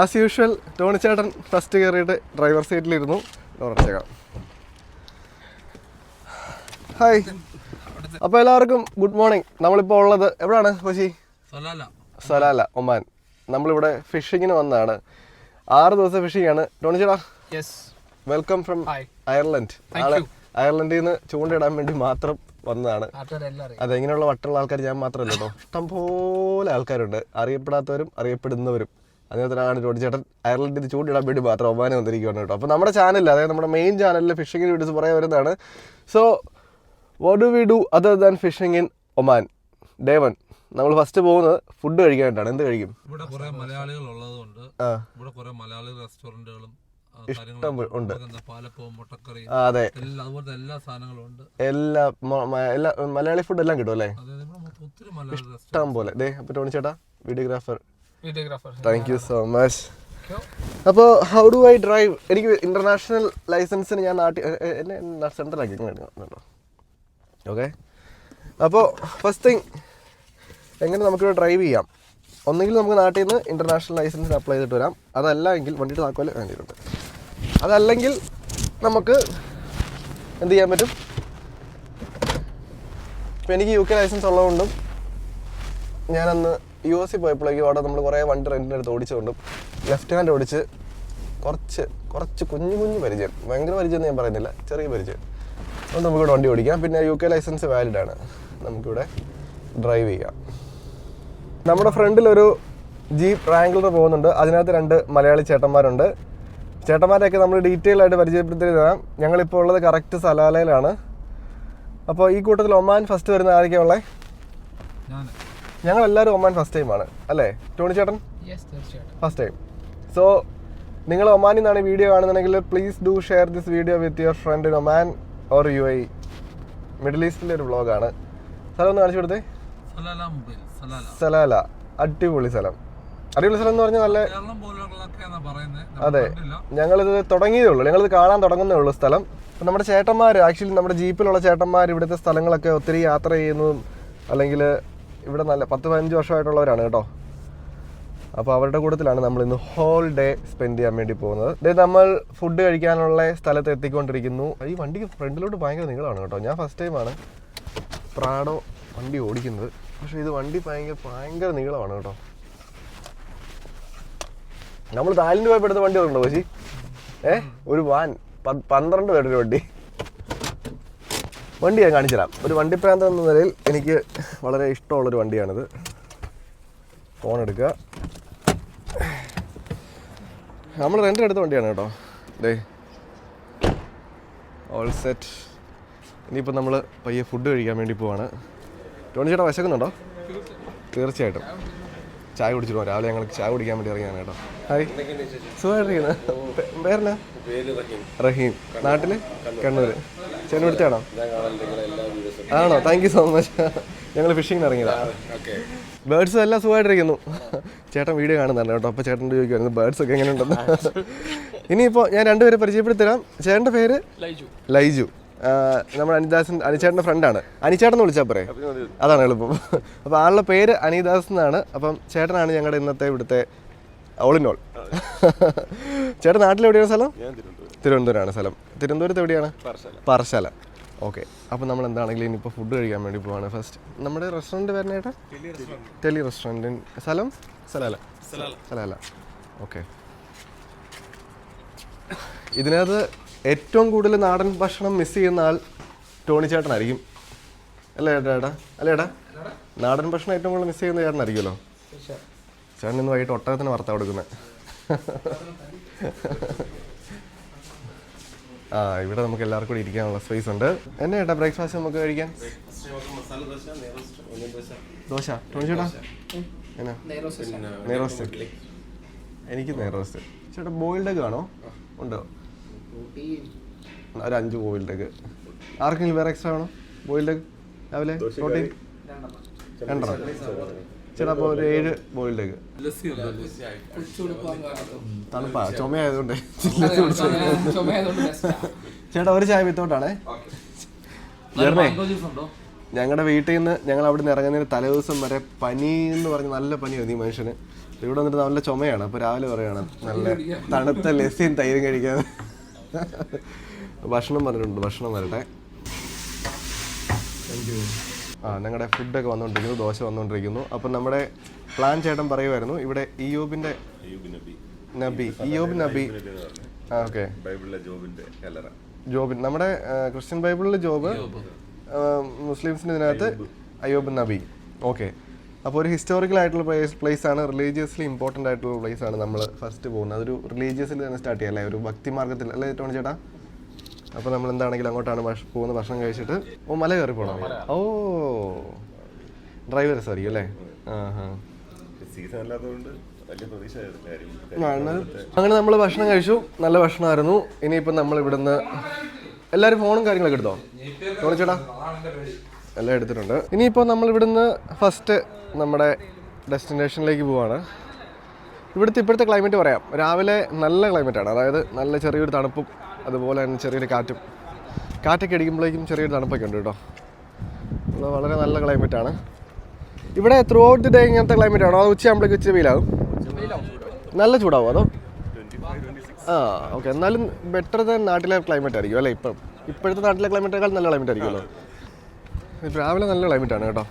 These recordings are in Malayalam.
ആസ് യൂഷ്വൽ ടോണി ചേട്ടൻ ഫസ്റ്റ് കയറിയിട്ട് ഡ്രൈവർ സീറ്റിലിരുന്നു ഉറച്ചേക്കാം. ഹായ് അപ്പോൾ എല്ലാവർക്കും ഗുഡ് മോർണിംഗ് നമ്മളിപ്പോൾ ഉള്ളത് എവിടെയാണ് കോശി സലാല. ഒമാൻ. നമ്മളിവിടെ ഫിഷിങ്ങിന് വന്നതാണ്. ആറ് ദിവസം ഫിഷിംഗ് ആണ്. ടോണി ചേട്ടാ? Yes welcome from. അയർലൻഡ് അയർലൻഡിൽ നിന്ന് ചൂണ്ടയിടാൻ വേണ്ടി മാത്രം വന്നതാണ്. അതെങ്ങനെയുള്ള അറിയാം. അതെ ഇങ്ങനെയുള്ള വട്ടുള്ള ആൾക്കാർ ഞാൻ മാത്രമല്ല കേട്ടോ. ഇഷ്ടംപോലെ ആൾക്കാരുണ്ട്. അറിയപ്പെടാത്തവരും അറിയപ്പെടുന്നവരും. അതിനകത്തൊരാളാണ് ജോഡി ചേട്ടൻ. അയർലൻഡിൽ ചൂണ്ടിടാൻ വേണ്ടി മാത്രം ഒമാനം വന്നിരിക്കുകയാണ് കേട്ടോ. അപ്പോൾ നമ്മുടെ ചാനലിൽ അതായത് നമ്മുടെ മെയിൻ ചാനലിൽ ഫിഷിങ്ങിന് വീഡിയോസ് പറയാൻ വരുന്നതാണ്. So what do we do other than fishing in Oman day one നമ്മൾ ഫസ്റ്റ് പോകുന്നത് ഫുഡ് കഴിക്കാനായിട്ടാണ്. എന്ത് കഴിക്കും? ഇവിടെ കുറെ മലയാളികൾ ഉള്ളതുകൊണ്ട് ഇവിടെ കുറെ മലയാളി റെസ്റ്റോറന്റുകളും ഇഷ്ടം ഉണ്ട്. അതെ. എല്ലാ എല്ലാ മലയാളി ഫുഡ് എല്ലാം കിട്ടും അല്ലേ? ഇഷ്ടം പോലെ. ദേ ടോണി ചേട്ടാ videographer. Thank you so much അപ്പോൾ ഹൗ ഡു ഐ ഡ്രൈവ് എനിക്ക് ഇന്റർനാഷണൽ ലൈസൻസിന് ഞാൻ നാട്ടിൽ എന്നെ സെൻട്രലാക്കി ഓക്കെ അപ്പോൾ ഫസ്റ്റ് തിങ് എങ്ങനെ നമുക്ക് ഡ്രൈവ് ചെയ്യാം? ഒന്നുകിൽ നമുക്ക് നാട്ടിൽ നിന്ന് ഇന്റർനാഷണൽ ലൈസൻസ് അപ്ലൈ ചെയ്തിട്ട് വരാം. അതല്ല എങ്കിൽ വണ്ടിയുടെ താക്കോൽ വേണ്ടിയിട്ടുണ്ട് അതല്ലെങ്കിൽ നമുക്ക് എന്ത് ചെയ്യാൻ പറ്റും? ഇപ്പം എനിക്ക് യു കെ ലൈസൻസ് ഉള്ളതുകൊണ്ടും ഞാനന്ന് യു എസ് സി പോയപ്പോഴേക്കും അവിടെ നമ്മൾ കുറേ വണ്ടി റെന്റിന്റെ അടുത്ത് ഓടിച്ചുകൊണ്ടും ലെഫ്റ്റ് ഹാൻഡ് ഓടിച്ച് കുറച്ച് കുറച്ച് കുഞ്ഞു കുഞ്ഞു പരിചയം. ഭയങ്കര പരിചയം എന്ന് ഞാൻ പറയുന്നില്ല ചെറിയ പരിചയം. അതുകൊണ്ട് നമുക്കിവിടെ വണ്ടി ഓടിക്കാം. പിന്നെ യു കെ ലൈസൻസ് വാലിഡ് ആണ്. നമുക്കിവിടെ ഡ്രൈവ് ചെയ്യാം. നമ്മുടെ ഫ്രണ്ടിലൊരു ജീപ്പ് റാംഗ്ലർ പോകുന്നുണ്ട്. അതിനകത്ത് രണ്ട് മലയാളി ചേട്ടന്മാരുണ്ട്. ചേട്ടന്മാരെയൊക്കെ നമ്മൾ ഡീറ്റെയിൽ ആയിട്ട് പരിചയപ്പെടുത്തി തരാം ഞങ്ങളിപ്പോൾ ഉള്ളത് കറക്റ്റ് സലാലയിലാണ്. അപ്പോൾ ഈ കൂട്ടത്തിൽ ഒമാൻ ഫസ്റ്റ് വരുന്ന ആരൊക്കെയാണ് ഉള്ളത് ഞങ്ങൾ എല്ലാവരും ഒമാൻ ഫസ്റ്റ് ടൈമാണ് അല്ലേ? ടോണി ചേട്ടൻ? ഫസ്റ്റ് ടൈം സോ നിങ്ങൾ ഒമാനിൽ നിന്നാണ് വീഡിയോ കാണുന്നുണ്ടെങ്കിൽ please do share this video with your friend in Oman or UAE middle ഈസ്റ്റിലെ ഒരു വ്ളോഗാണ് സ്ഥലം ഒന്ന് കാണിച്ചു കൊടുത്തേ. സലാല അടിപൊളി സ്ഥലം. അടിപൊളി സ്ഥലം എന്ന് പറഞ്ഞാൽ നല്ല അതെ. ഞങ്ങളിത് തുടങ്ങിയതേ ഉള്ളൂ. ഞങ്ങളിത് കാണാൻ തുടങ്ങുന്നേ ഉള്ളൂ സ്ഥലം. അപ്പം നമ്മുടെ ചേട്ടന്മാർ ആക്ച്വലി നമ്മുടെ ജീപ്പിലുള്ള ചേട്ടന്മാർ ഇവിടുത്തെ സ്ഥലങ്ങളൊക്കെ ഒത്തിരി യാത്ര ചെയ്യുന്നതും അല്ലെങ്കിൽ ഇവിടെ നല്ല പത്ത് പതിനഞ്ച് വർഷമായിട്ടുള്ളവരാണ് കേട്ടോ. അപ്പോൾ അവരുടെ കൂട്ടത്തിലാണ് നമ്മൾ ഇന്ന് ഹോൾ ഡേ സ്പെൻഡ് ചെയ്യാൻ വേണ്ടി പോകുന്നത്. ഡേ നമ്മൾ ഫുഡ് കഴിക്കാനുള്ള സ്ഥലത്ത് എത്തിക്കൊണ്ടിരിക്കുന്നു. ഈ വണ്ടിക്ക് ഫ്രണ്ടിലോട്ട് ഭയങ്കര നീളമാണ് കേട്ടോ. ഞാൻ ഫസ്റ്റ് ടൈമാണ് പ്രാഡോ വണ്ടി ഓടിക്കുന്നത്. പക്ഷേ ഇത് വണ്ടി ഭയങ്കര ഭയങ്കര നീളമാണ് കേട്ടോ. നമ്മൾ താലിന് പോയപ്പോൾ എടുത്ത വണ്ടി ഓർക്കണ്ടോ കോശി? ഏ? ഒരു വാൻ. പന്ത്രണ്ട് പേരുടെ ഒരു വണ്ടി. വണ്ടി ഞാൻ കാണിച്ചു തരാം. ഒരു വണ്ടിപ്രാന്തം എന്ന നിലയിൽ എനിക്ക് വളരെ ഇഷ്ടമുള്ളൊരു വണ്ടിയാണിത്. ഫോൺ എടുക്കുക. നമ്മൾ റെന്റ് എടുത്ത വണ്ടിയാണ് കേട്ടോ. ഡേ ഓൾ സെറ്റ് ഇനിയിപ്പോൾ നമ്മൾ പയ്യെ ഫുഡ് കഴിക്കാൻ വേണ്ടി പോവാണ്. ടോണി ചേട്ടാ വിശക്കുന്നുണ്ടോ? തീർച്ചയായിട്ടും. ചായ കുടിച്ചിട്ട് രാവിലെ ഞങ്ങൾക്ക് ചായ കുടിക്കാൻ വേണ്ടി ഇറങ്ങിയാണ് കേട്ടോ. ഹായ്. സുഖമായിട്ടിരിക്കുന്നു. പേരെന്നാ? റഹീം. നാട്ടിൽ? കണ്ണൂര്. ചേട്ടൻ വിളിച്ചാണോ? ആണോ? താങ്ക് യു സോ മച്ച് ഞങ്ങൾ ഫിഷിങ്ങിന് ഇറങ്ങിയതാ. ബേർഡ്സ് എല്ലാം സുഖമായിട്ടിരിക്കുന്നു. ചേട്ടൻ വീഡിയോ കാണുന്നുണ്ട് കേട്ടോ. അപ്പോൾ ചേട്ടൻ ചോദിക്കുമായിരുന്നു ബേർഡ്സ് ഒക്കെ എങ്ങനെ ഉണ്ടെന്ന് ഇനിയിപ്പോൾ ഞാൻ രണ്ടുപേരെ പരിചയപ്പെടുത്തി തരാം ചേട്ടന്റെ പേര്? ലൈജു. നമ്മുടെ അനിദാസൻ അനിച്ചേട്ടന്റെ ഫ്രണ്ടാണ് അനിച്ചേട്ടൻ എന്ന് വിളിച്ചാൽ പോരെ? അതാണ് എളുപ്പം. അപ്പോൾ ആളുടെ പേര് അനിദാസ് എന്നാണ്. അപ്പം ചേട്ടനാണ് ഞങ്ങളുടെ ഇന്നത്തെ ഇവിടുത്തെ ഓൾ ഇൻ ഓൾ ചേട്ടൻ നാട്ടിൽ എവിടെയാണ് സ്ഥലം തിരുവനന്തപുരമാണ് സ്ഥലം. തിരുവനന്തപുരത്ത് എവിടെയാണ്? പാറശാല ഓക്കെ അപ്പോൾ നമ്മൾ എന്താണെങ്കിലും ഇനിയിപ്പോൾ ഫുഡ് കഴിക്കാൻ വേണ്ടി പോവാണ്. ഫസ്റ്റ് നമ്മുടെ റെസ്റ്റോറന്റ് വരുന്നേട്ടാ ടെലി റെസ്റ്റോറന്റ് സ്ഥലം? സ്ഥലമല്ല സ്ഥലമല്ല ഓക്കെ ഇതിനകത്ത് ഏറ്റവും കൂടുതൽ നാടൻ ഭക്ഷണം മിസ് ചെയ്യുന്ന ആൾ ടോണി ചേട്ടനായിരിക്കും. അല്ലേ ഏട്ടാ ഏട്ടാ അല്ലേ ഏട്ടാ നാടൻ ഭക്ഷണം ഏറ്റവും കൂടുതൽ മിസ് ചെയ്യുന്ന ചേട്ടനായിരിക്കുമല്ലോ. ചേട്ടൻ ഇന്ന് വൈകിട്ട് ഒട്ടകത്തിന് വറുത്ത കൊടുക്കുന്നത് ആ ഇവിടെ നമുക്ക് എല്ലാവർക്കും കൂടി ഇരിക്കാനുള്ള സ്പേസ് ഉണ്ട്. എന്നെ ഏട്ടാ ബ്രേക്ക്ഫാസ്റ്റ് നമുക്ക് കഴിക്കാൻ ദോശ. ചേട്ടാ എന്നാ? നെയ്റോസ്റ്റ് എനിക്ക് നെയ്റോസ്റ്റ് ചേട്ടാ ബോയിൽഡ് എഗ് ആണോ? ഉണ്ടോ? ഒരു അഞ്ച് ബോയിൽഡ് എഗ് ആർക്കെങ്കിലും വേറെ എക്സ്ട്രാ വേണോ? ബോയിൽഡ് എഗ് രാവിലെ? പ്രോട്ടീൻ രണ്ടെണ്ണം. ചേട്ടാ അപ്പോൾ ഒരു ഏഴ് ബോയിൽഡ് എഗ് തണുപ്പാ ചുമയായതുകൊണ്ട്. ചേട്ടാ ഒരു ചായ വിത്തോട്ടാണേ. ഉണ്ടോ ഞങ്ങളുടെ വീട്ടിൽ നിന്ന് ഞങ്ങൾ അവിടെ നിന്ന് ഇറങ്ങുന്നതിന് തലേദിവസം വരെ പനി എന്ന് പറഞ്ഞ് നല്ല പനിയായിരുന്നു ഈ മനുഷ്യന്. ഇവിടെ വന്നിട്ട് നല്ല ചുമയാണ്. അപ്പോൾ രാവിലെ പറയാണ് നല്ല തണുത്ത ലസ്സിയും തൈരും കഴിക്കാൻ. ഭക്ഷണം പറഞ്ഞിട്ടുണ്ട് ഭക്ഷണം വരട്ടെ. ആ ഞങ്ങളുടെ ഫുഡൊക്കെ വന്നുകൊണ്ടിരിക്കുന്നു ദോശ വന്നുകൊണ്ടിരിക്കുന്നു അപ്പം നമ്മുടെ പ്ലാൻ ചേട്ടൻ പറയുമായിരുന്നു ഇവിടെ ഇയോബിന്റെ നബി. ഇയോബ് നബി. ആ ഓക്കെ. ബൈബിളിലെ കല്ലറ. ജോബിൻ നമ്മുടെ ക്രിസ്ത്യൻ ബൈബിളിലെ ജോബ് ആ, മുസ്ലിംസിന്റെ ഇതിനകത്ത് അയ്യൂബ്. നബി. ഓക്കെ. അപ്പോൾ ഒരു ഹിസ്റ്റോറിക്കൽ ആയിട്ടുള്ള പ്ലേസ് പ്ലേസ് ആണ് റിലീജിയസ്ലി ഇമ്പോർട്ടന്റ് ആയിട്ടുള്ള പ്ലേസ് ആണ് നമ്മൾ ഫസ്റ്റ് പോകുന്നത്. അതൊരു റിലീജിയസിൽ തന്നെ സ്റ്റാർട്ട് ചെയ്യാം അല്ലേ? ഒരു ഭക്തി മാർഗത്തിൽ അല്ലേ ടോണി ചേട്ടാ? അപ്പോൾ നമ്മൾ എന്താണെങ്കിലും അങ്ങോട്ടാണ് പോകുന്ന ഭക്ഷണം കഴിച്ചിട്ട് ഓ മല കയറി പോകണം ഓ. ഡ്രൈവർ സോറി അല്ലേ? ആ ഹാ സീസൺ അല്ലാത്തതുകൊണ്ട് വലിയ പ്രതീക്ഷ കാര്യം അങ്ങനെ നമ്മൾ ഭക്ഷണം കഴിച്ചു. നല്ല ഭക്ഷണമായിരുന്നു. ഇനിയിപ്പം നമ്മൾ ഇവിടുന്ന് എല്ലാരും ഫോണും കാര്യങ്ങളൊക്കെ എടുത്തോ? ചേട്ടാ എല്ലാം എടുത്തിട്ടുണ്ട്. ഇനിയിപ്പോൾ നമ്മൾ ഇവിടുന്ന് ഫസ്റ്റ് നമ്മുടെ ഡെസ്റ്റിനേഷനിലേക്ക് പോവാണ്. ഇവിടുത്തെ ഇപ്പോഴത്തെ ക്ലൈമറ്റ് പറയാം. രാവിലെ നല്ല ക്ലൈമറ്റാണ് അതായത് നല്ല ചെറിയൊരു തണുപ്പും അതുപോലെ തന്നെ ചെറിയൊരു കാറ്റും. കാറ്റൊക്കെ അടിക്കുമ്പോഴേക്കും ചെറിയൊരു തണുപ്പൊക്കെ ഉണ്ട് കേട്ടോ. അത് വളരെ നല്ല ക്ലൈമറ്റാണ് ഇവിടെ ത്രൂ ഔട്ട് ദി ഡേ ഇങ്ങനത്തെ ക്ലൈമറ്റ് ആണോ? അത് ഉച്ചയാകുമ്പോഴേക്ക് ഉച്ച വെയിലാകും നല്ല ചൂടാവും അതോ? ആ ഓക്കെ എന്നാലും ബെറ്റർ ദാൻ നാട്ടിലെ ക്ലൈമറ്റ് ആയിരിക്കും അല്ലേ ഇപ്പം? ഇപ്പോഴത്തെ നാട്ടിലെ ക്ലൈമറ്റേക്കാൾ നല്ല ക്ലൈമറ്റ് ആയിരിക്കുമല്ലോ. രാവിലെ നല്ല ക്ലൈമറ്റ് ആണ് കേട്ടോ.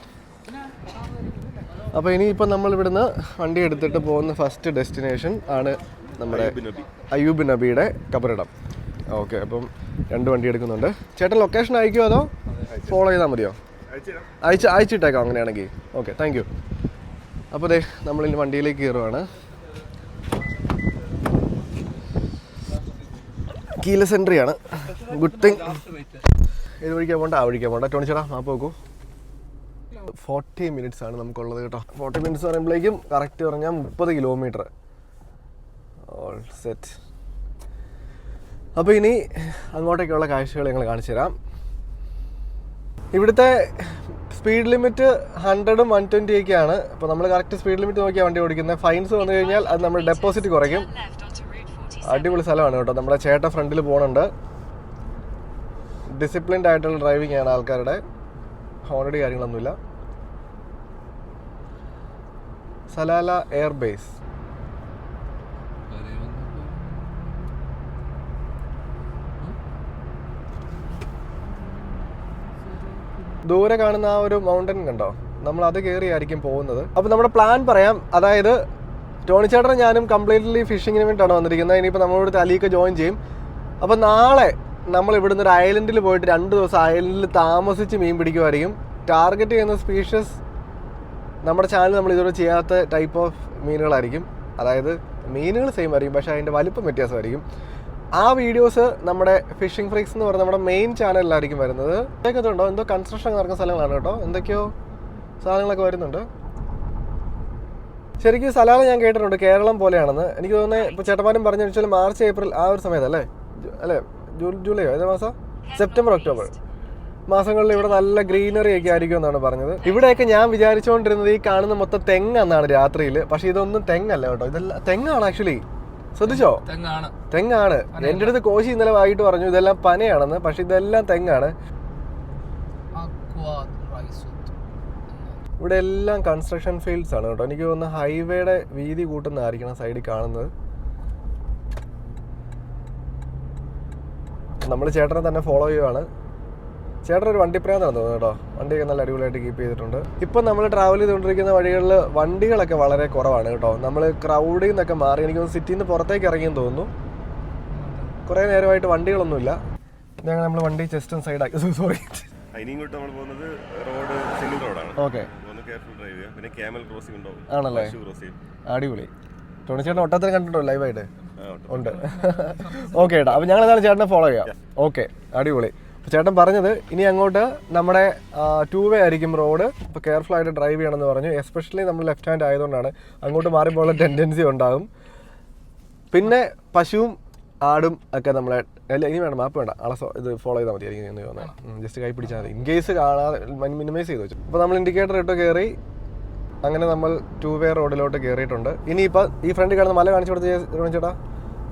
അപ്പോൾ ഇനിയിപ്പോൾ നമ്മൾ ഇവിടുന്ന് വണ്ടി എടുത്തിട്ട് പോകുന്ന ഫസ്റ്റ് ഡെസ്റ്റിനേഷൻ ആണ് നമ്മുടെ അയ്യൂബ് നബിയുടെ കബറിടം. ഓക്കെ അപ്പം രണ്ട് വണ്ടി എടുക്കുന്നുണ്ട്. ചേട്ടൻ ലൊക്കേഷൻ അയക്കുമോ അതോ ഫോളോ ചെയ്താൽ മതിയോ? അയച്ച് അയച്ചിട്ടേക്കാം അങ്ങനെയാണെങ്കിൽ. ഓക്കെ താങ്ക് യു അപ്പോൾ അതെ നമ്മളിനി വണ്ടിയിലേക്ക് കയറുവാണ്. കീലസ് എൻട്രി ആണ്. ഗുഡ് തിങ് ഏത് വഴിക്കാൻ പോണ്ട ആ വഴിക്കാൻ പോണ്ട. ചേട്ടാ മാപ്പ് നോക്കൂ ഫോർട്ടി മിനിറ്റ്സ് ആണ് നമുക്കുള്ളത് കേട്ടോ. ഫോർട്ടി മിനിറ്റ്സ് പറയുമ്പോഴേക്കും കറക്റ്റ് പറഞ്ഞാൽ മുപ്പത് കിലോമീറ്റർ ഓൾ സെറ്റ് അപ്പോൾ ഇനി അങ്ങോട്ടേക്കുള്ള കാഴ്ചകൾ ഞങ്ങൾ കാണിച്ചു തരാം. ഇവിടുത്തെ സ്പീഡ് ലിമിറ്റ് ഹൺഡ്രഡും വൺ ട്വന്റി ആണ്. അപ്പോൾ നമ്മൾ കറക്റ്റ് സ്പീഡ് ലിമിറ്റ് നോക്കിയാണ് വണ്ടി ഓടിക്കുന്നത് ഫൈൻസ് വന്നു കഴിഞ്ഞാൽ അത് നമ്മൾ ഡെപ്പോസിറ്റ് കുറയ്ക്കും. അടിപൊളി സ്ഥലമാണ് കേട്ടോ. നമ്മുടെ ചേട്ട ഫ്രണ്ടിൽ പോകുന്നുണ്ട് ഡിസിപ്ലിൻഡ് ആയിട്ടുള്ള ഡ്രൈവിംഗ് ആണ് ആൾക്കാരുടെ. ഹോണഡി കാര്യങ്ങളൊന്നുമില്ല. സലാല എയർ ദൂരെ കാണുന്ന ആ ഒരു മൗണ്ടൻ കണ്ടോ? നമ്മൾ അത് കയറിയായിരിക്കും പോകുന്നത്. അപ്പോൾ നമ്മുടെ പ്ലാൻ പറയാം. അതായത് ടോണിച്ചേട്ടനും ഞാനും കംപ്ലീറ്റ്ലി ഫിഷിങ്ങിന് വേണ്ടിയിട്ടാണ് വന്നിരിക്കുന്നത്. ഇനിയിപ്പോൾ നമ്മളിവിടെ അലിയൊക്കെ ജോയിൻ ചെയ്യും. അപ്പോൾ നാളെ നമ്മൾ ഇവിടുന്ന് ഒരു ഐലൻഡിൽ പോയിട്ട് രണ്ട് ദിവസം ഐലൻഡിൽ താമസിച്ച് മീൻ പിടിക്കുമായിരിക്കും ടാർഗറ്റ് ചെയ്യുന്ന സ്പീഷ്യസ് നമ്മുടെ ചാനൽ നമ്മൾ ഇതുവരെ ചെയ്യാത്ത ടൈപ്പ് ഓഫ് മീനുകളായിരിക്കും. അതായത് മീനുകൾ സെയിം ആയിരിക്കും പക്ഷേ അതിന്റെ വലിപ്പം വ്യത്യാസമായിരിക്കും. ആ വീഡിയോസ് നമ്മുടെ ഫിഷിംഗ് ഫ്രീക്സ് എന്ന് പറയുന്ന നമ്മുടെ മെയിൻ ചാനലിലായിരിക്കും വരുന്നത്. കേൾക്കുന്നുണ്ടോ? എന്തോ കൺസ്ട്രക്ഷൻ നടക്കുന്ന സ്ഥലങ്ങളാണ് കേട്ടോ. എന്തൊക്കെയോ സാധനങ്ങളൊക്കെ വരുന്നുണ്ട്. ശരിക്കും സലാല ഞാൻ കേട്ടിട്ടുണ്ട്. കേരളം പോലെയാണെന്ന്. എനിക്ക് തോന്നുന്നത് ഇപ്പോൾ ചേട്ടന്മാരും പറഞ്ഞു വെച്ചാൽ മാർച്ച് ഏപ്രിൽ ആ ഒരു സമയത്തല്ലേ? അല്ലേ? ജൂ ജൂലൈയോ ഏത് മാസം? September October. മാസങ്ങളിൽ ഇവിടെ നല്ല ഗ്രീനറി ഒക്കെ ആയിരിക്കും എന്നാണ് പറഞ്ഞത്. ഇവിടെയൊക്കെ ഞാൻ വിചാരിച്ചുകൊണ്ടിരുന്നത് ഈ കാണുന്ന മൊത്തം തെങ്ങ് എന്നാണ് രാത്രിയിൽ പക്ഷേ ഇതൊന്നും തെങ്ങല്ല കേട്ടോ. ഇതെല്ലാം തെങ്ങാണ് ആക്ച്വലി. ശ്രദ്ധിച്ചോ? തെങ്ങാണ്. തെങ്ങാണ്. എന്റെ അടുത്ത് കോശി ഇന്നലെ വായിട്ട് പറഞ്ഞു ഇതെല്ലാം പനയാണെന്ന്. പക്ഷെ ഇതെല്ലാം തെങ്ങാണ്. ഇവിടെ എല്ലാം കൺസ്ട്രക്ഷൻ ഫീൽഡ്സ് ആണ് കേട്ടോ. എനിക്ക് തോന്നുന്നു ഹൈവേയുടെ വീതി കൂട്ടുന്നതായിരിക്കണം സൈഡിൽ കാണുന്നത്. നമ്മൾ ചേട്ടനെ തന്നെ ഫോളോ ചെയ്യുവാണ്. ചേട്ടൻ ഒരു വണ്ടിപ്രയാന്നാണ് തോന്നുന്നു കേട്ടോ. വണ്ടിയൊക്കെ നല്ല അടിപൊളിയായിട്ട് കീപ്പ് ചെയ്തിട്ടുണ്ട്. ഇപ്പം നമ്മൾ ട്രാവൽ ചെയ്തുകൊണ്ടിരിക്കുന്ന വഴികളിൽ വണ്ടികളൊക്കെ വളരെ കുറവാണ് കേട്ടോ. നമ്മൾ ക്രൗഡിൽ നിന്നൊക്കെ മാറി എനിക്ക് തോന്നുന്നു സിറ്റിയിൽ നിന്ന് പുറത്തേക്ക് ഇറങ്ങിയെന്ന് തോന്നുന്നു. കുറേ നേരമായിട്ട് വണ്ടികളൊന്നുമില്ല. ഞങ്ങൾ നമ്മൾ വണ്ടി ചെസ്റ്റ് സൈഡ് സൈഡാക്കി സോറി നമ്മൾ പോകുന്നത് റോഡ് സിംഗിൾ റോഡാണ് ഓക്കെ ഒന്ന് കെയർഫുൾ ഡ്രൈവ് പിന്നെ ക്യാമൽ ക്രോസിംഗ് ഉണ്ടാവും ആണല്ലേ? പശു ക്രോസ് ചെയ്യും. അടിപൊളി. തുണിച്ചേട്ടൻ ഒട്ടത്തിന് കണ്ടിട്ടുണ്ടോ ലൈവായിട്ട് ഉണ്ട്. ഓക്കെ ഏട്ടാ അപ്പം ഞങ്ങൾ ചേട്ടനെ ഫോളോ ചെയ്യാം. ഓക്കെ അടിപൊളി. ചേട്ടൻ പറഞ്ഞത് ഇനി അങ്ങോട്ട് നമ്മുടെ ടൂ വേ ആയിരിക്കും റോഡ് ഇപ്പോൾ കെയർഫുൾ ആയിട്ട് ഡ്രൈവ് ചെയ്യണമെന്ന് പറഞ്ഞു. എസ്പെഷ്യലി നമ്മൾ ലെഫ്റ്റ് ഹാൻഡ് ആയതുകൊണ്ടാണ് അങ്ങോട്ട് മാറിപ്പോയുള്ള ടെൻഡൻസി ഉണ്ടാകും. പിന്നെ പശുവും ആടും ഒക്കെ നമ്മളെ അല്ല ഇനി വേണം മാപ്പ് വേണ്ട. ആളെ ഇത് ഫോളോ ചെയ്താൽ മതി എനിക്ക് എന്ന് തോന്നുന്നത് ജസ്റ്റ് കൈ പിടിച്ചാൽ മതി. ഇൻ കേസ് കാണാതെ മിനിമൈസ് ചെയ്ത് വെച്ചു. അപ്പോൾ നമ്മൾ ഇൻഡിക്കേറ്റർ ഇട്ട് കയറി അങ്ങനെ നമ്മൾ ടൂ വേ റോഡിലോട്ട് കയറിയിട്ടുണ്ട്. ഇനിയിപ്പോൾ ഈ ഫ്രണ്ട് കാണുന്ന മല കാണിച്ചു കൊടുത്ത് ചേട്ടാ.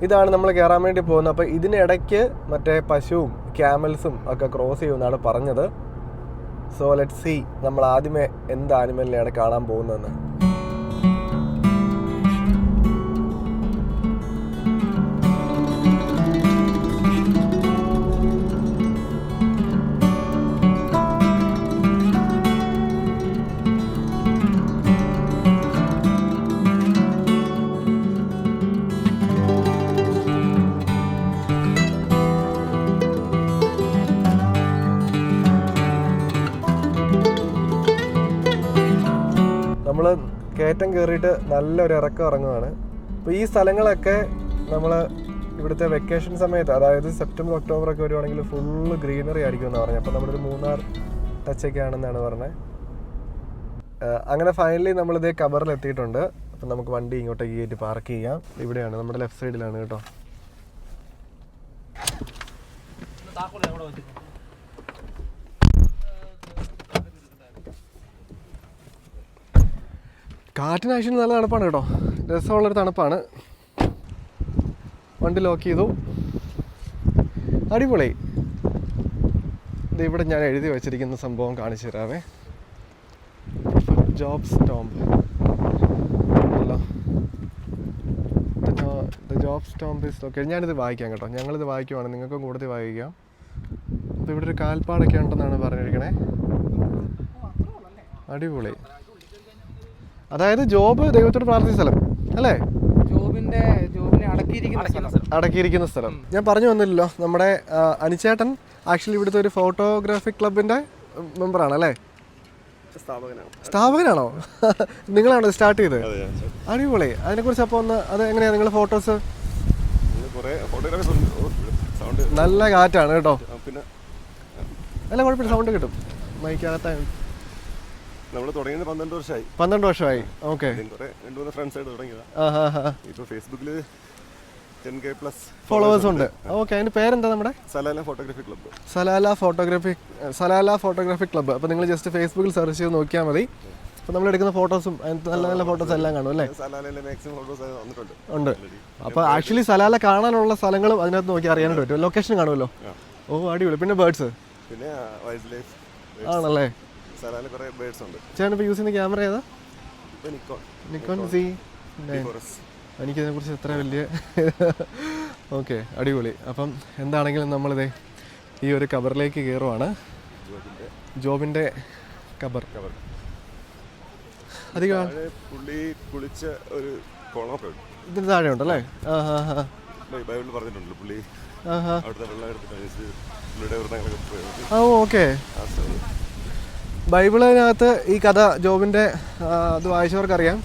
ഇതാണ് നമ്മൾ കയറാൻ വേണ്ടി പോകുന്നത്. അപ്പോൾ ഇതിനിടയ്ക്ക് മറ്റേ പശുവും ക്യാമൽസും ഒക്കെ ക്രോസ് ചെയ്യുമെന്നാണ് പറഞ്ഞത്. സോ ലെറ്റ് സി നമ്മൾ ആദ്യമേ എന്ത് ആനിമലിനെയാണ് കാണാൻ പോകുന്നതെന്ന്. കയറ്റം കയറിയിട്ട് നല്ലൊരു ഇറക്കം ഇറങ്ങുകയാണ് അപ്പോൾ ഈ സ്ഥലങ്ങളൊക്കെ നമ്മൾ ഇവിടുത്തെ വെക്കേഷൻ സമയത്ത് അതായത് സെപ്റ്റംബർ ഒക്ടോബർ ഒക്കെ വരുവാണെങ്കിൽ ഫുള്ള് ഗ്രീനറി ആയിരിക്കും എന്ന് പറഞ്ഞു. അപ്പോൾ നമ്മളൊരു മൂന്നാർ ടച്ചൊക്കെ ആണെന്നാണ് പറഞ്ഞത് അങ്ങനെ ഫൈനലി നമ്മളിതേ കവറിൽ എത്തിയിട്ടുണ്ട്. അപ്പം നമുക്ക് വണ്ടി ഇങ്ങോട്ടേക്ക് കയറ്റി പാർക്ക് ചെയ്യാം. ഇവിടെയാണ് നമ്മുടെ ലെഫ്റ്റ് സൈഡിലാണ് കേട്ടോ. താക്കോൽ എവിടെ വെച്ചിട്ടുണ്ട് കാറ്റിന് ആവശ്യം നല്ല തണുപ്പാണ് കേട്ടോ. രസമുള്ളൊരു തണുപ്പാണ്. വണ്ടി ലോക്ക് ചെയ്തു. അടിപൊളി. ഇത് ഇവിടെ ഞാൻ എഴുതി വെച്ചിരിക്കുന്ന സംഭവം കാണിച്ചു തരാവേ. Job's tomb hello the Job tomb is okay ഞാനിത് വായിക്കാം കേട്ടോ. ഞങ്ങളിത് വായിക്കുവാണ്. നിങ്ങൾക്കും കൂടുതൽ വായിക്കാം. അപ്പോൾ ഇവിടെ ഒരു കാൽപ്പാടൊക്കെ ഉണ്ടെന്നാണ് പറഞ്ഞിരിക്കണേ. അടിപൊളി. അതായത് ജോബ് ദൈവത്തോട് പ്രാർത്ഥിച്ച സ്ഥലം അല്ലേ? ജോബിന്റെ ജോബിനെ അടക്കിയിരിക്കുന്ന സ്ഥലം. അടക്കിയിരിക്കുന്ന സ്ഥലം. ഞാൻ പറഞ്ഞു വന്നില്ലല്ലോ നമ്മുടെ അനിച്ചേട്ടൻ ആക്ച്വലി ഇവിടുത്തെ ഒരു ഫോട്ടോഗ്രാഫിക് ക്ലബിന്റെ മെമ്പറാണ് അല്ലേ? സ്ഥാപകനാണ്. സ്ഥാപകനാണോ? നിങ്ങളാണോ സ്റ്റാർട്ട് ചെയ്തത്? അടിപൊളി അതിനെ കുറിച്ച് അതിനെക്കുറിച്ച് അപ്പോൾ ഒന്ന് അത് എങ്ങനെയാ നിങ്ങൾ ഫോട്ടോസ് കുറേ ഫോട്ടോഗ്രാഫീസ് സൗണ്ട് നല്ല കാറ്റാണ് കേട്ടോ. പിന്നെ അല്ല കുഴപ്പമില്ല സൗണ്ട് കിട്ടും. മൈക്കകത്ത നമ്മൾ തുടങ്ങിയത് പന്ത്രണ്ട് വർഷമായി പന്ത്രണ്ട് വർഷമായി. ഓക്കെ. രണ്ടു മൂന്ന് ഫ്രണ്ട്സ് ആയിട്ട് തുടങ്ങിയതാ. ഇപ്പൊ ഫേസ്ബുക്കിൽ ഫോളോവേഴ്സ് ഉണ്ട്. ഓക്കെ അതിന്റെ പേരെന്താ നമ്മുടെ? Salalah photography club Salalah photography Salalah photography club അപ്പോൾ നിങ്ങൾ ജസ്റ്റ് ഫേസ്ബുക്കിൽ സെർച്ച് ചെയ്ത് നോക്കിയാൽ മതി. അപ്പോൾ നമ്മൾ എടുക്കുന്ന ഫോട്ടോസും നല്ല നല്ല ഫോട്ടോസ് എല്ലാം കാണും അല്ലേ? ഉണ്ട്. അപ്പോൾ ആക്ച്വലി സലാല കാണാനുള്ള സ്ഥലങ്ങളും അതിനകത്ത് നോക്കി അറിയാനായിട്ട് പറ്റും ലൊക്കേഷൻ കാണുമല്ലോ. ഓ അടിപൊളി. പിന്നെ ബേർഡ്സ് പിന്നെ വൈൽഡ് കുറിച്ച് എത്ര കുറേ ബേർഡ്സ് ഉണ്ട്. ചേട്ടൻ ഇപ്പോൾ യൂസ് ചെയ്യുന്ന ക്യാമറ ഏതാ? ഇപ്പോൾ നിക്കോൺ നിക്കോൺ സി എനിക്കിതിനെക്കുറിച്ച് അത്ര വലിയ ഓക്കെ അടിപൊളി. അപ്പം എന്താണെങ്കിലും നമ്മളിതേ ഈ ഒരു കബറിലേക്ക് കയറുവാണ് ജോബിന്റെ. കബർ കബർ അധികം പുള്ളി കുളിച്ച ഒരു കുളമൊക്കെ ഇതിന് താഴെ ഉണ്ടല്ലേ? ആ ഹാ ഹാ ബൈ- ബൈബിളിൽ പറഞ്ഞിട്ടുണ്ടല്ലോ പുള്ളി. ആ ഹാ അവിടുത്തെ വെള്ളം എടുത്ത് പുള്ളിയുടെ ഓക്കെ. ബൈബിളിനകത്ത് ഈ കഥ ജോബിന്റെ അത് വായിച്ചവർക്കറിയാം.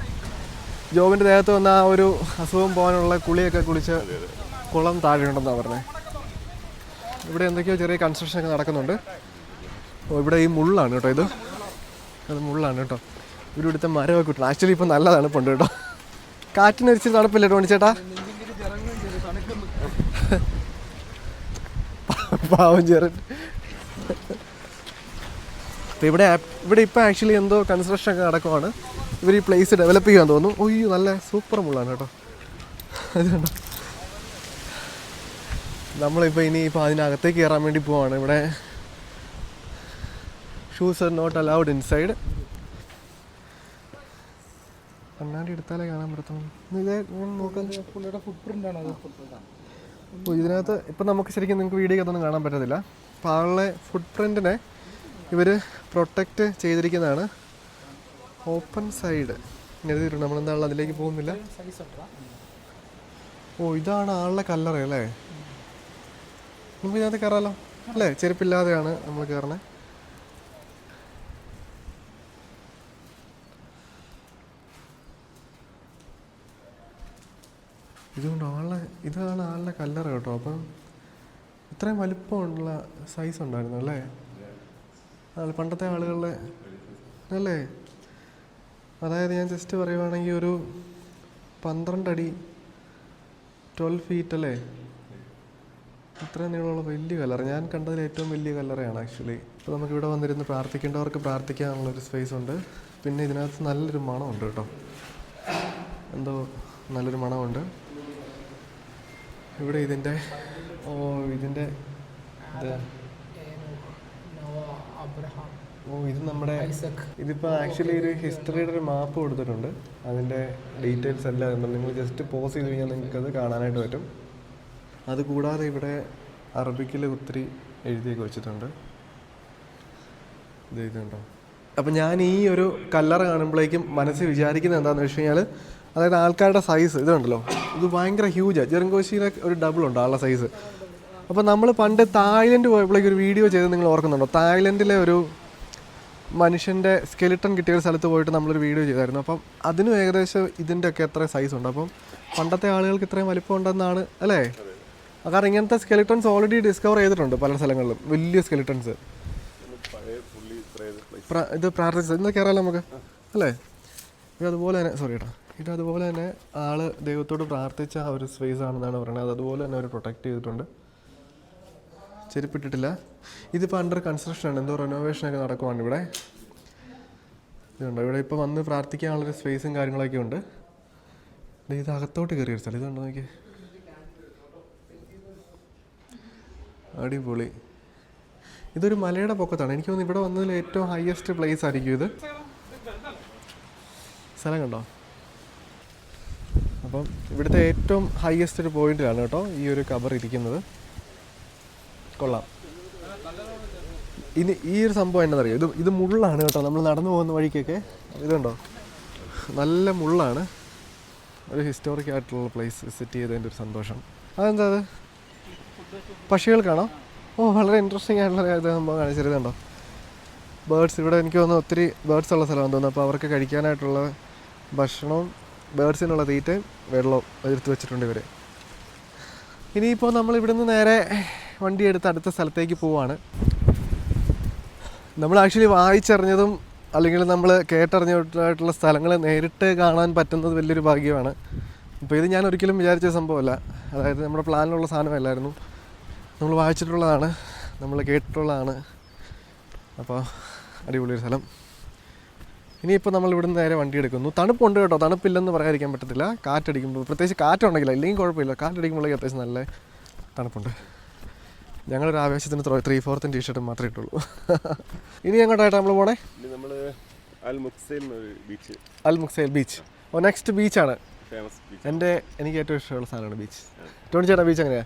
ജോബിന്റെ ദേഹത്ത് വന്ന ആ ഒരു അസുഖം പോകാനുള്ള കുളിയൊക്കെ കുളിച്ച് കുളം താഴെ ഉണ്ടെന്നാണ് പറഞ്ഞത് ഇവിടെ എന്തൊക്കെയോ ചെറിയ കൺസ്ട്രക്ഷൻ ഒക്കെ നടക്കുന്നുണ്ട്. ഓ ഇവിടെ ഈ മുള്ളാണ് കേട്ടോ ഇത്. അത് മുള്ളാണ് കേട്ടോ. ഇവിടെ ഇവിടുത്തെ മരമൊക്കെ കിട്ടണം ആക്ച്വലി ഇപ്പം നല്ലതാണ് തണുപ്പുണ്ട് കേട്ടോ. കാറ്റിനരിച്ച് തണുപ്പില്ല ടോണിച്ചേട്ടാ പാവം ചേരൻ അപ്പോൾ ഇവിടെ ഇവിടെ ഇപ്പോൾ ആക്ച്വലി എന്തോ കൺസ്ട്രക്ഷൻ ഒക്കെ നടക്കുവാണ്. ഇവർ ഈ പ്ലേസ് ഡെവലപ്പ് ചെയ്യാൻ തോന്നുന്നു. ഒയ്യോ നല്ല സൂപ്പർ മുള്ളാണ് കേട്ടോ. അത് കണ്ടോ നമ്മളിപ്പോൾ ഇനി ഇപ്പോൾ അതിനകത്തേക്ക് കയറാൻ വേണ്ടി പോവാണ്. ഇവിടെ shoes are not allowed inside കണ്ണാടി എടുത്താലേ കാണാൻ പറ്റത്തുള്ളൂ. ഇതിനകത്ത് ഇപ്പം നമുക്ക് ശരിക്കും നിങ്ങൾക്ക് വീഡിയോ അതൊന്നും കാണാൻ പറ്റത്തില്ല. അപ്പോൾ ആളുടെ ഫുട് പ്രിന്റിനെ ഇവർ പ്രൊട്ടക്റ്റ് ചെയ്തിരിക്കുന്നതാണ്. ഓപ്പൺ സൈഡ് എഴുതിയിട്ടുണ്ട് നമ്മളെന്താണല്ലോ അതിലേക്ക് പോകുന്നില്ല. ഓ ഇതാണ് ആളുടെ കല്ലറ അല്ലേ? നമുക്ക് ഇതിനകത്ത് കയറാമല്ലോ അല്ലേ? ചെരുപ്പില്ലാതെയാണ് നമ്മൾ കയറണേ. ഇതുകൊണ്ട് ആളെ ഇതാണ് ആളുടെ കല്ലറ കേട്ടോ. അപ്പം ഇത്രയും വലിപ്പമുള്ള സൈസ് ഉണ്ടായിരുന്നു അല്ലേ? പണ്ടത്തെ ആളുകളുടെ അല്ലേ? അതായത് ഞാൻ ജസ്റ്റ് പറയുവാണെങ്കിൽ ഒരു പന്ത്രണ്ട് അടി ട്വൽവ് ഫീറ്റ് അല്ലേ? ഇത്രയും നീളമുള്ള വലിയ കല്ലറ. ഞാൻ കണ്ടതിൽ ഏറ്റവും വലിയ കല്ലറയാണ് ആക്ച്വലി ഇപ്പോൾ നമുക്ക് ഇവിടെ വന്നിരുന്ന് പ്രാർത്ഥിക്കേണ്ടവർക്ക് പ്രാർത്ഥിക്കാനുള്ളൊരു സ്പേസ് ഉണ്ട്. പിന്നെ ഇതിനകത്ത് നല്ലൊരു മണമുണ്ട് കേട്ടോ. എന്തോ നല്ലൊരു മണമുണ്ട്. ഇവിടെ ഇതിന്റെ ഓ ഇതിന്റെ ഇത്. അബ്രഹാം. ഓ ഇത് നമ്മുടെ ഐസക്. ഇതിപ്പോൾ ആക്ച്വലി ഒരു ഹിസ്റ്ററിയുടെ ഒരു മാപ്പ് കൊടുത്തിട്ടുണ്ട്. അതിന്റെ ഡീറ്റെയിൽസ് എല്ലാം നിങ്ങൾ ജസ്റ്റ് പോസ് ചെയ്ത് കഴിഞ്ഞാൽ നിങ്ങൾക്ക് അത് കാണാനായിട്ട് പറ്റും. അതുകൂടാതെ ഇവിടെ അറബിക്കിൽ ഒത്തിരി എഴുതിയൊക്കെ വെച്ചിട്ടുണ്ട്. ഇത് ഇതുണ്ടോ അപ്പം ഞാൻ ഈ ഒരു കല്ലറ കാണുമ്പോഴേക്കും മനസ്സിൽ വിചാരിക്കുന്നത് എന്താണെന്ന് വെച്ച് കഴിഞ്ഞാൽ അതായത് ആൾക്കാരുടെ സൈസ് ഇതുണ്ടല്ലോ ഇത് ഭയങ്കര ഹ്യൂജാണ് ജെറങ്കോശിയിലെ ഒരു ഡബിൾ ഉണ്ട് ആളുടെ സൈസ് അപ്പോൾ നമ്മൾ പണ്ട് തായ്ലൻഡ് പോയപ്പോഴേക്ക് ഒരു വീഡിയോ ചെയ്ത് നിങ്ങൾ ഓർക്കുന്നുണ്ടോ? തായ്ലൻഡിലെ ഒരു മനുഷ്യന്റെ സ്കെലിട്ടൺ കിട്ടിയ ഒരു സ്ഥലത്ത് പോയിട്ട് നമ്മളൊരു വീഡിയോ ചെയ്തായിരുന്നു. അപ്പം അതിനും ഏകദേശം ഇതിന്റെ ഒക്കെ എത്ര സൈസ് ഉണ്ട്. അപ്പം പണ്ടത്തെ ആളുകൾക്ക് ഇത്രയും വലിപ്പം ഉണ്ടെന്നാണ് അല്ലേ? കാരണം ഇങ്ങനത്തെ സ്കെലിട്ടൺസ് ഓൾറെഡി ഡിസ്കവർ ചെയ്തിട്ടുണ്ട് പല സ്ഥലങ്ങളിലും. വലിയ സ്കെലിട്ടൺസ് ഇത് പ്രാർത്ഥിച്ചത് ഇന്ന് അറിയാലോ നമുക്ക്? അല്ലേ? ഇത് അതുപോലെ തന്നെ സോറി കേട്ടോ ഇത് അതുപോലെ തന്നെ ആൾ ദൈവത്തോട് പ്രാർത്ഥിച്ച ഒരു സ്പേസ് ആണെന്നാണ് പറയുന്നത്. അതുപോലെ തന്നെ അവർ പ്രൊട്ടക്ട് ചെയ്തിട്ടുണ്ട്. ചെരുപ്പിട്ടിട്ടില്ല. ഇതിപ്പോൾ അണ്ടർ കൺസ്ട്രക്ഷൻ ആണ്. എന്തോ റെനോവേഷനൊക്കെ നടക്കുവാണ് ഇവിടെ. ഇതുണ്ട്. ഇവിടെ ഇപ്പോൾ വന്ന് പ്രാർത്ഥിക്കാനുള്ളൊരു സ്പേസും കാര്യങ്ങളൊക്കെ ഉണ്ട്. ഇത് അകത്തോട്ട് കയറിയ സ്ഥലം. ഇതുണ്ടോ നോക്കി അടിപൊളി. ഇതൊരു മലയുടെ പൊക്കത്താണ്. എനിക്ക് തോന്നുന്നു ഇവിടെ വന്നതിൽ ഏറ്റവും ഹയസ്റ്റ് പ്ലേസ് ആയിരിക്കും ഇത്. സ്ഥലം കണ്ടോ? അപ്പം ഇവിടുത്തെ ഏറ്റവും ഹയസ്റ്റ് ഒരു പോയിന്റിലാണ് കേട്ടോ ഈ ഒരു കബർ ഇരിക്കുന്നത്. കൊള്ളാം. ഇനി ഈ ഒരു സംഭവം എന്നറിയോ ഇത് ഇത് മുള്ളാണ് കേട്ടോ. നമ്മൾ നടന്നു പോകുന്ന വഴിക്കൊക്കെ. ഇതുണ്ടോ? നല്ല മുള്ളാണ്. ഒരു ഹിസ്റ്റോറിക് ആയിട്ടുള്ള പ്ലേസ് വിസിറ്റ് ചെയ്തതിന്റെ ഒരു സന്തോഷം. അതെന്താ അത്? പക്ഷികൾക്കാണോ ഓ വളരെ ഇൻട്രസ്റ്റിംഗ് ആയിട്ടുള്ള ഇത് സംഭവം കാണിച്ചിരുന്നുണ്ടോ ബേർഡ്സ് ഇവിടെ എനിക്ക് തോന്നുന്നു ഒത്തിരി ബേർഡ്സ് ഉള്ള സ്ഥലമാണെന്ന് തോന്നുന്നു. അപ്പോൾ അവർക്ക് കഴിക്കാനായിട്ടുള്ള ഭക്ഷണവും ബേർഡ്സിനുള്ള തീറ്റയും വെള്ളവും എതിർത്ത് വെച്ചിട്ടുണ്ട് ഇവർ ഇനിയിപ്പോൾ നമ്മൾ ഇവിടുന്ന് നേരെ വണ്ടി എടുത്ത് അടുത്ത സ്ഥലത്തേക്ക് പോവാണ്. നമ്മൾ ആക്ച്വലി വായിച്ചറിഞ്ഞതും അല്ലെങ്കിൽ നമ്മൾ കേട്ടറിഞ്ഞിട്ടുള്ള സ്ഥലങ്ങൾ നേരിട്ട് കാണാൻ പറ്റുന്നത് വലിയൊരു ഭാഗ്യമാണ്. അപ്പോൾ ഇത് ഞാൻ ഒരിക്കലും വിചാരിച്ച സംഭവമല്ല. അതായത് നമ്മുടെ പ്ലാനിലുള്ള സാധനമല്ലായിരുന്നു. നമ്മൾ വായിച്ചിട്ടുള്ളതാണ് നമ്മൾ കേട്ടിട്ടുള്ളതാണ്. അപ്പോൾ അടിപൊളി ഒരു സ്ഥലം. ഇനിയിപ്പോൾ നമ്മൾ ഇവിടുന്ന് നേരെ വണ്ടി എടുക്കുന്നു. തണുപ്പുണ്ട് കേട്ടോ. തണുപ്പില്ലെന്ന് പറയാതിരിക്കാൻ പറ്റത്തില്ല. കാറ്റടിക്കുമ്പോൾ പ്രത്യേകിച്ച് കാറ്റുണ്ടെങ്കിൽ ഇല്ലെങ്കിൽ കുഴപ്പമില്ല. കാറ്റടിക്കുമ്പോഴേക്കും അത്യാവശ്യം നല്ല തണുപ്പുണ്ട്. ഞങ്ങളൊരു ആവേശത്തിന് ത്രീ ഫോർത്തും ടീഷർട്ടും മാത്രമേ ഇട്ടുള്ളൂ. ഇനി എങ്ങോട്ടായിട്ടാണ് നമ്മൾ പോണേ? Mughsail beach al Mughsail beach oh next ബീച്ചാണ് ഫേമസ് ബീച്ച് എന്റെ എനിക്ക് ഏറ്റവും ഇഷ്ടമുള്ള സ്ഥലമാണ് ബീച്ച് ടോണി ചേട്ടാ ബീച്ച് എങ്ങനെയാ?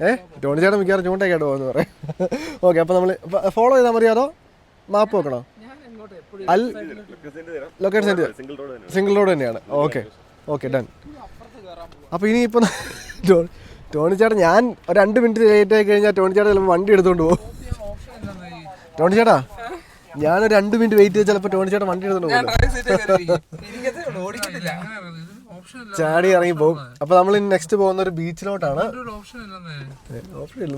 ഏഹ് ഏ? ടോണി ചേട്ടൻ മിക്കവാറും ചൂണ്ടയൊക്കെയായിട്ട് പോകുമെന്ന് പറയാം. ഓക്കെ അപ്പോൾ നമ്മൾ ഫോളോ ചെയ്താൽ മതി അതോ മാപ്പ് നോക്കണോ ഞാൻ എങ്ങോട്ട് എപ്പോഴും അൽ ലൊക്കേഷൻ തരാം. ലൊക്കേഷൻ സെന്റ് സിംഗിൾ റോഡ് തന്നെ. സിംഗിൾ റോഡ് തന്നെയാണ്. ഓക്കെ ഓക്കെ ഡൺ ഇനിയിപ്പോ അപ്പോൾ ഇനിയിപ്പോൾ ടോണി ചേട്ടൻ ഞാൻ ഒരു രണ്ട് മിനിറ്റ് ലേറ്റ് ആയി കഴിഞ്ഞാൽ ടോണി ചേട്ടൻ ചിലപ്പോൾ വണ്ടി എടുത്തോണ്ട് പോകും. ടോണി ചേട്ടാ ഞാൻ ഒരു രണ്ട് മിനിറ്റ് വെയിറ്റ് ചെയ്ത് ചിലപ്പോൾ ടോണി ചേട്ടൻ വണ്ടി എടുത്തോണ്ട് പോകും. ചാടി ഇറങ്ങി പോകും. അപ്പൊ നമ്മൾ നെക്സ്റ്റ് പോകുന്ന ഒരു ബീച്ചിലോട്ടാണ് ഒരു ഓപ്ഷൻ ഇല്ലെന്നോ. ഓപ്ഷൻ ഇല്ല